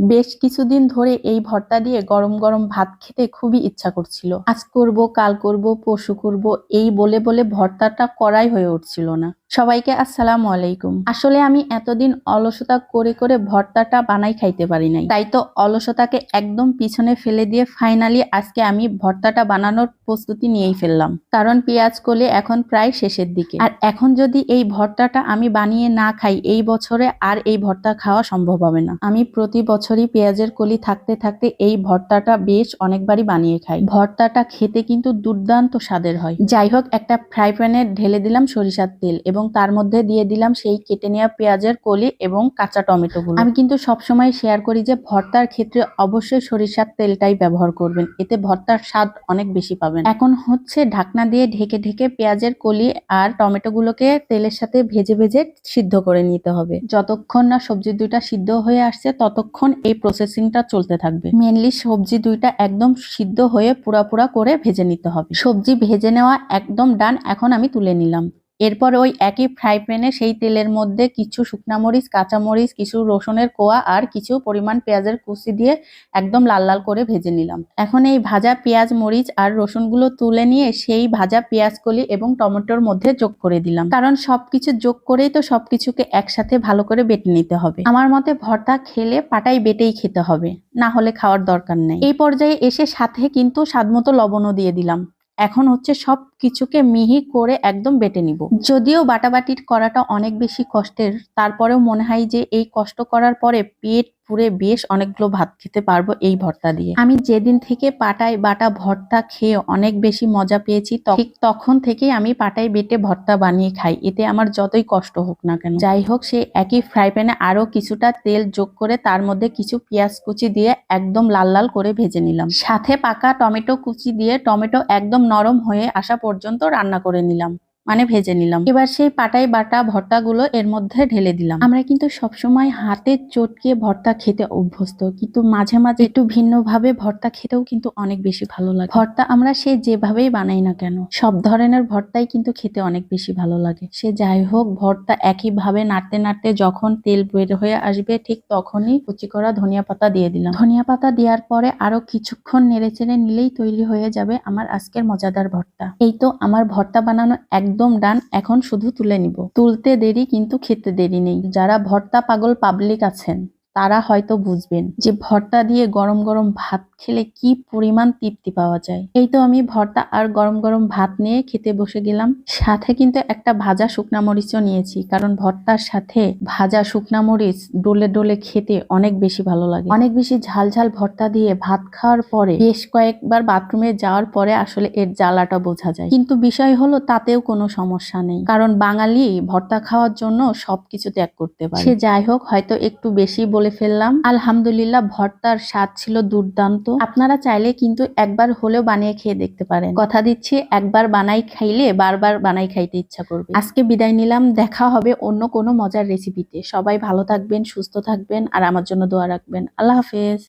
বেশ কিছুদিন ধরে এই ভর্তা দিয়ে গরম গরম ভাত খেতে খুবই ইচ্ছা করছিল। আজ করব, কাল করব পশু করব, এই বলে বলে ভর্তাটা করাই হয়ে উঠছিল না। সবাইকে আসসালামু আলাইকুম। আসলে আমি এতদিন অলসতা করে করে ভর্তাটা বানাই খাইতে পারি নাই। তাই তো অলসতাকে একদম পিছনে ফেলে দিয়ে ফাইনালি আজকে আমি ভর্তাটা বানানোর প্রস্তুতি নিয়েই ফেললাম। কারণ পেঁয়াজ কলি এখন প্রায় শেষের দিকে। আর এখন যদি এই ভর্তাটা আমি বানিয়ে না খাই, এই বছরে আর এই ভর্তা খাওয়া সম্ভব হবে না। আমি প্রতি বছরই পেঁয়াজের কলি থাকতে থাকতে এই ভর্তাটা বেশ অনেকবারই বানিয়ে খাই। ভর্তাটা খেতে কিন্তু দুর্দান্ত স্বাদের হয়। যাই হোক, একটা ফ্রাই প্যানে ঢেলে দিলাম সরিষার তেল এবং তার মধ্যে দিয়ে দিলাম সেই কেটে নেওয়া পেঁয়াজের কলি এবং কাঁচা টমেটো গুলো আমি কিন্তু সবসময় শেয়ার করি যে ভর্তার ক্ষেত্রে অবশ্যই সরিষার তেলটাই ব্যবহার করবেন। এতে ভর্তার স্বাদ অনেক বেশি পাবেন। এখন হচ্ছে ঢাকনা দিয়ে ঢেকে ঢেকে পেঁয়াজের কলি আর টমেটো গুলোকে তেলের সাথে ভেজে ভেজে সিদ্ধ করে নিতে হবে। যতক্ষণ না সবজি দুইটা সিদ্ধ হয়ে আসছে, ততক্ষণ এই প্রসেসিংটা চলতে থাকবে। মেনলি সবজি দুইটা একদম সিদ্ধ হয়ে পুরা পুরা করে ভেজে নিতে হবে। সবজি ভেজে নেওয়া একদম ডান এখন আমি তুলে নিলাম। এরপর ওই একই ফ্রাই প্যানে সেই তেলের মধ্যে কিছু শুকনা মরিচ, কাঁচা মরিচ, কিছু রসুনের কোয়া আর কিছু পরিমাণ পেঁয়াজের কুচি দিয়ে একদম লাল লাল করে ভেজে নিলাম। এখন এই ভাজা পেঁয়াজ, মরিচ আর রসুনগুলো তুলে নিয়ে সেই ভাজা পেঁয়াজ কলি এবং টমেটোর মধ্যে যোগ করে দিলাম। কারণ সবকিছু যোগ করেই তো সবকিছুকে একসাথে ভালো করে বেটে নিতে হবে। আমার মতে ভর্তা খেলে পাটাই বেটেই খেতে হবে, না হলে খাওয়ার দরকার নেই। এই পর্যায়ে এসে সাথে কিন্তু স্বাদমতো লবণও দিয়ে দিলাম। এখন হচ্ছে সব কিছুকে মিহি করে একদম বেটে নিব। যদিও বাটাবাটির করাটা অনেক বেশি কষ্টের, তারপরেও মনে হয় যে এই কষ্ট করার পরে পেট পুরে বেশ অনেকগুলো ভাত খেতে পারব এই ভর্তা দিয়ে। আমি যেদিন থেকে পাটায় বাটা ভর্তা খেয়ে অনেক বেশি মজা পেয়েছি ঠিক তখন থেকেই আমি পাটায় বেটে ভর্তা বানিয়ে খাই। এতে আমার যতই কষ্ট হোক না কেন। যাই হোক সেই একই ফ্রাই প্যানে আরও কিছুটা তেল যোগ করে তার মধ্যে কিছু পেঁয়াজ কুচি দিয়ে একদম লাল লাল করে ভেজে নিলাম। সাথে পাকা টমেটো কুচি দিয়ে টমেটো একদম নরম হয়ে আসা পর্যন্ত রান্না করে নিলাম। মানে ভেজে নিলাম। এবার সেই পাটাই বাটা ভর্তাগুলো এর মধ্যে ঢেলে দিলাম। আমরা কিন্তু সবসময় হাতে চটকে ভর্তা খেতে অভ্যস্ত, কিন্তু মাঝে মাঝে একটু ভিন্ন ভাবে ভর্তা খেতেও কিন্তু অনেক বেশি ভালো লাগে। ভর্তা আমরা সে যেভাবেই বানাই না কেন, সব ধরনের ভর্তাই কিন্তু খেতে অনেক বেশি ভালো লাগে। সে যাই হোক, ভর্তা একই ভাবে নাড়তে নাড়তে যখন তেল বের হয়ে আসবে, ঠিক তখনই কুচি করা ধনিয়া পাতা দিয়ে দিলাম। ধনিয়া পাতা দেওয়ার পরে আরও কিছুক্ষণ নেড়ে চেড়ে নিলেই তৈরি হয়ে যাবে আমার আজকের মজাদার ভর্তা। এই তো আমার ভর্তা বানানো একদম ডান, এখন শুধু তুলে নিব। তুলতে দেরি কিন্তু খেতে দেরি নেই। যারা ভর্তা পাগল পাবলিক আছেন। তারা হয়তো বুঝবেন যে ভর্তা দিয়ে গরম গরম ভাত খেলে কি পরিমাণ তৃপ্তি পাওয়া যায়। এই তো আমি ভর্তা আর গরম গরম ভাত নিয়ে খেতে বসে গেলাম। সাথে কিন্তু একটা ভাজা শুকনা মরিচও নিয়েছি, কারণ ভর্তার সাথে ভাজা শুকনা মরিচ ডোলে ডোলে খেতে অনেক বেশি ভালো লাগে। অনেক বেশি ঝাল ঝাল ভর্তা দিয়ে ভাত খাওয়ার পরে বেশ কয়েকবার বাথরুমে যাওয়ার পরে আসলে এর জ্বালাটা বোঝা যায়। কিন্তু বিষয় হলো তাতেও কোনো সমস্যা নেই, কারণ বাঙালি ভর্তা খাওয়ার জন্য সবকিছু ত্যাগ করতে পারে। সে যাই হোক, হয়তো একটু বেশি বলে ফেললাম, আলহামদুলিল্লাহ, ভর্তার স্বাদ ছিল দুর্দান্ত। আপনারা চাইলে কিন্তু একবার হলেও বানিয়ে খেয়ে দেখতে পারেন। কথা দিচ্ছি, একবার বানাই খাইলে বারবার বানাই খাইতে ইচ্ছা করবে। আজকে বিদায় নিলাম, দেখা হবে অন্য কোনো মজার রেসিপিতে সবাই ভালো থাকবেন, সুস্থ থাকবেন, আর আমার জন্য দোয়া রাখবেন। আল্লাহ হাফেজ।